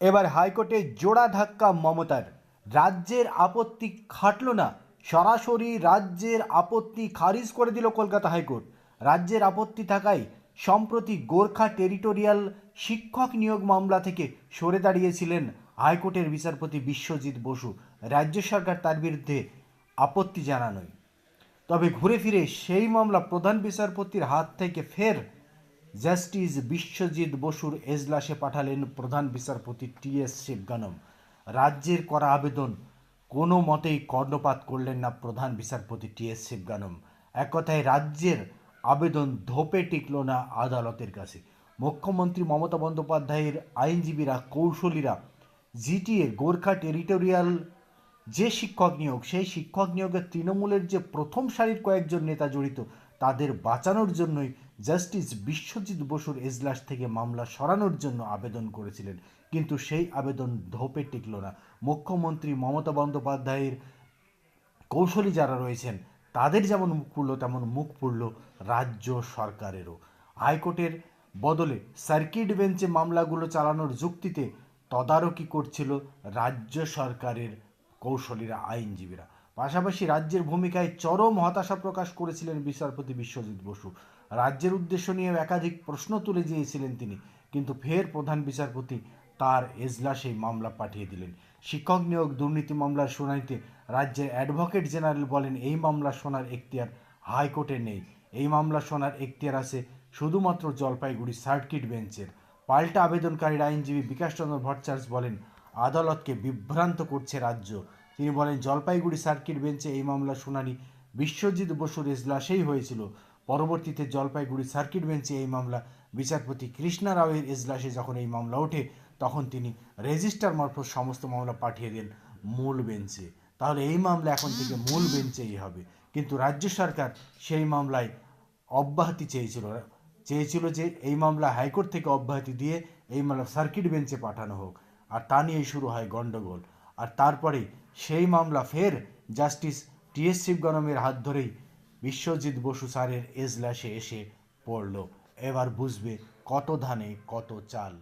এবার হাইকোর্টে জোড়া ধাক্কা মমতার। রাজ্যের আপত্তি খাটল না। সরাসরি রাজ্যের আপত্তি খারিজ করে দিল কলকাতা হাইকোর্ট। রাজ্যের আপত্তি থাকায় সম্প্রতি গোর্খা টেরিটোরিয়াল শিক্ষক নিয়োগ মামলা থেকে সরে দাঁড়িয়েছিলেন হাইকোর্টের বিচারপতি বিশ্বজিৎ বসু। রাজ্য সরকার তার বিরুদ্ধে আপত্তি জানানোয়। তবে ঘুরে ফিরে সেই মামলা প্রধান বিচারপতির হাত থেকে ফের জাস্টিস বিশ্বজিৎ বসুর এজলাসে পাঠালেন প্রধান বিচারপতি টি এস শিবগানম। রাজ্যের করা আবেদন কোনো মতেই কর্ণপাত করলেন না প্রধান বিচারপতি টি এস শিবগানম। এক কথায় রাজ্যের আবেদন ধোপে টিকল না আদালতের কাছে। মুখ্যমন্ত্রী মমতা বন্দ্যোপাধ্যায়ের আইনজীবীরা, কৌশলীরা, জিটিএ, গোর্খা টেরিটোরিয়াল, যে শিক্ষক নিয়োগ, সেই শিক্ষক নিয়োগে তৃণমূলের যে প্রথম সারির কয়েকজন নেতা জড়িত, তাদের বাঁচানোর জন্যই জাস্টিস বিশ্বজিৎ বসুর এজলাস থেকে মামলা সরানোর জন্য আবেদন করেছিলেন, কিন্তু সেই আবেদন ধোপে টিকল না। মুখ্যমন্ত্রী মমতা বন্দ্যোপাধ্যায়ের কৌশলী যারা রয়েছেন, তাদের যেমন মুখ পুড়ল তেমন মুখ পুড়ল রাজ্য সরকারেরও। হাইকোর্টের বদলে সার্কিট বেঞ্চে মামলাগুলো চালানোর যুক্তিতে তদারকি করছিল রাজ্য সরকারের কৌশলীরা, আইনজীবীরা। পাশাপাশি রাজ্যের ভূমিকায় চরম হতাশা প্রকাশ করেছিলেন বিচারপতি বিশ্বজিৎ বসু। রাজ্যের উদ্দেশ্য নিয়ে একাধিক প্রশ্ন তুলে দিয়েছিলেন তিনি, কিন্তু ফের প্রধান বিচারপতি তার এজলাসে মামলা পাঠিয়ে দিলেন। শিক্ষক নিয়োগ, দুর্নীতি মামলার শুনানিতে রাজ্যের অ্যাডভোকেট জেনারেল বলেন, এই মামলা শোনার এখতিয়ার হাইকোর্টে নেই। এই মামলা শোনার এখতিয়ার আছে শুধুমাত্র জলপাইগুড়ি সার্কিট বেঞ্চের। পাল্টা আবেদনকারীর আইনজীবী বিকাশচন্দ্র ভট্টাচার্য বলেন, আদালতকে বিভ্রান্ত করছে রাজ্য। তিনি বলেন, জলপাইগুড়ি সার্কিট বেঞ্চে এই মামলার শুনানি বিশ্বজিৎ বসুর এজলাসেই হয়েছিল। পরবর্তীতে জলপাইগুড়ি সার্কিট বেঞ্চে এই মামলা, বিচারপতি কৃষ্ণা রাওয়ের এজলাসে যখন এই মামলা ওঠে, তখন তিনি রেজিস্টার মারফত সমস্ত মামলা পাঠিয়ে দেন মূল বেঞ্চে। তাহলে এই মামলা এখন থেকে মূল বেঞ্চেই হবে। কিন্তু রাজ্য সরকার সেই মামলায় অব্যাহতি চেয়েছিল। চেয়েছিল যে এই মামলা হাইকোর্ট থেকে অব্যাহতি দিয়ে এই মামলা সার্কিট বেঞ্চে পাঠানো হোক। আর তা নিয়েই শুরু হয় গণ্ডগোল। আর তারপরে সেই মামলা ফের জাস্টিস টি এস শিবগণমের হাত ধরেই বিশ্বজিৎ বসু স্যারের এজলাসে এসে পড়ল। এবার বুঝবে কত ধানে কত চাল।